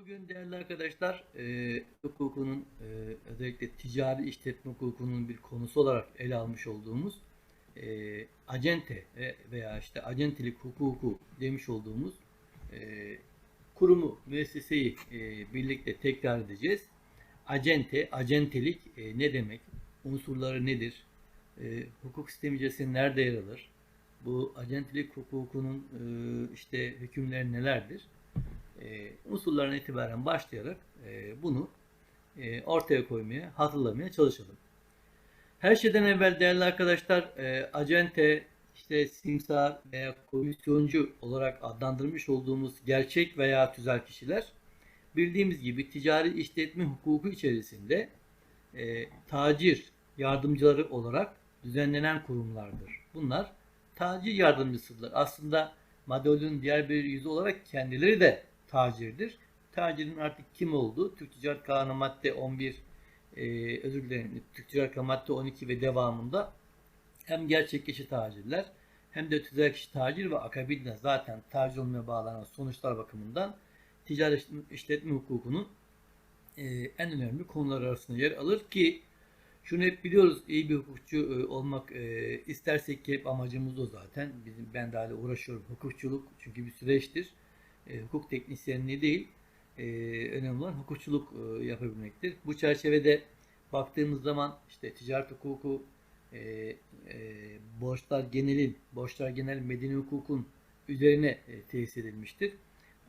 Bugün değerli arkadaşlar e, hukukunun e, özellikle ticari işletme hukukunun bir konusu olarak ele almış olduğumuz e, acente ve- veya işte acentelik hukuku demiş olduğumuz e, kurumu, müesseseyi e, birlikte tekrar edeceğiz. Acente, acentelik e, ne demek? Unsurları nedir? E, hukuk sistemi içerisinde nerede yer alır? Bu acentelik hukukunun e, işte hükümleri nelerdir? E, unsurlarına itibaren başlayarak e, bunu e, ortaya koymaya, hatırlamaya çalışalım. Her şeyden evvel değerli arkadaşlar, e, acente, işte simsar veya komisyoncu olarak adlandırmış olduğumuz gerçek veya tüzel kişiler bildiğimiz gibi ticari işletme hukuku içerisinde e, tacir yardımcıları olarak düzenlenen kurumlardır. Bunlar tacir yardımcısıdırlar. Aslında Madol'ün diğer bir yüzü olarak kendileri de tacirdir. Tacirin artık kim olduğu Türk Ticaret Kanunu madde 11 e, özür dilerim Türk Ticaret Kanunu madde 12 ve devamında hem gerçek kişi tacirler hem de tüzel kişi tacir ve akabinde zaten tacir olmaya bağlanan sonuçlar bakımından ticari işletme hukukunun e, en önemli konular arasında yer alır ki şunu hep biliyoruz iyi bir hukukçu e, olmak e, istersek ki hep amacımız o zaten. Bizim ben de hala uğraşıyorum. Hukukçuluk çünkü bir süreçtir. E, hukuk teknisyenliği değil. E, önemli olan hukukçuluk e, yapabilmektir. Bu çerçevede baktığımız zaman işte ticaret hukuku, borçlar genelin, borçlar genel medeni hukukun üzerine e, tesis edilmiştir.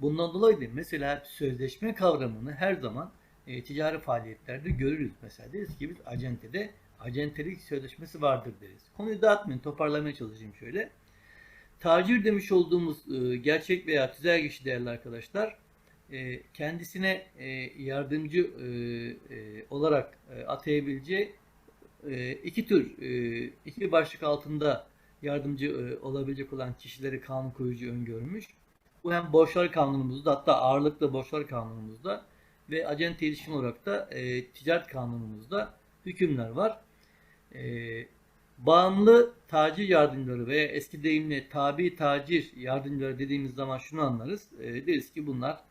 Bundan dolayı da mesela sözleşme kavramını her zaman ticari faaliyetlerde görürüz. Mesela deriz ki biz acentede acentelik sözleşmesi vardır deriz. Konuyu dağıtmayın, toparlamaya çalışayım şöyle. Tacir demiş olduğumuz e, gerçek veya tüzel kişi değerli arkadaşlar e, kendisine e, yardımcı olarak atayabileceği iki tür, iki başlık altında yardımcı olabilecek olan kişileri kanun koyucu öngörmüş. Bu hem borçlar kanunumuzda hatta ağırlıklı borçlar kanunumuzda ve acente ilişkin olarak da ticaret kanunumuzda hükümler var. E, bağımlı tacir yardımcıları veya eski deyimle tabi tacir yardımcıları dediğimiz zaman şunu anlarız. E, deriz ki bunlar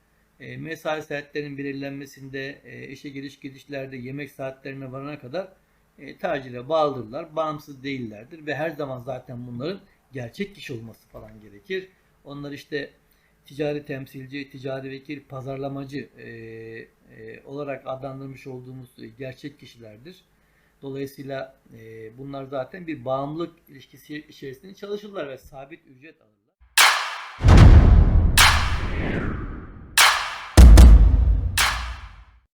e, mesai saatlerinin belirlenmesinde, e, işe giriş gidişlerde, yemek saatlerine varana kadar e, tacire bağlıdırlar, bağımsız değillerdir ve her zaman zaten bunların gerçek kişi olması falan gerekir. Onlar işte ticari temsilci, ticari vekil, pazarlamacı e, e, olarak adlandırmış olduğumuz gerçek kişilerdir. Dolayısıyla e, bunlar zaten bir bağımlılık ilişkisi içerisinde çalışırlar ve sabit ücret alırlar.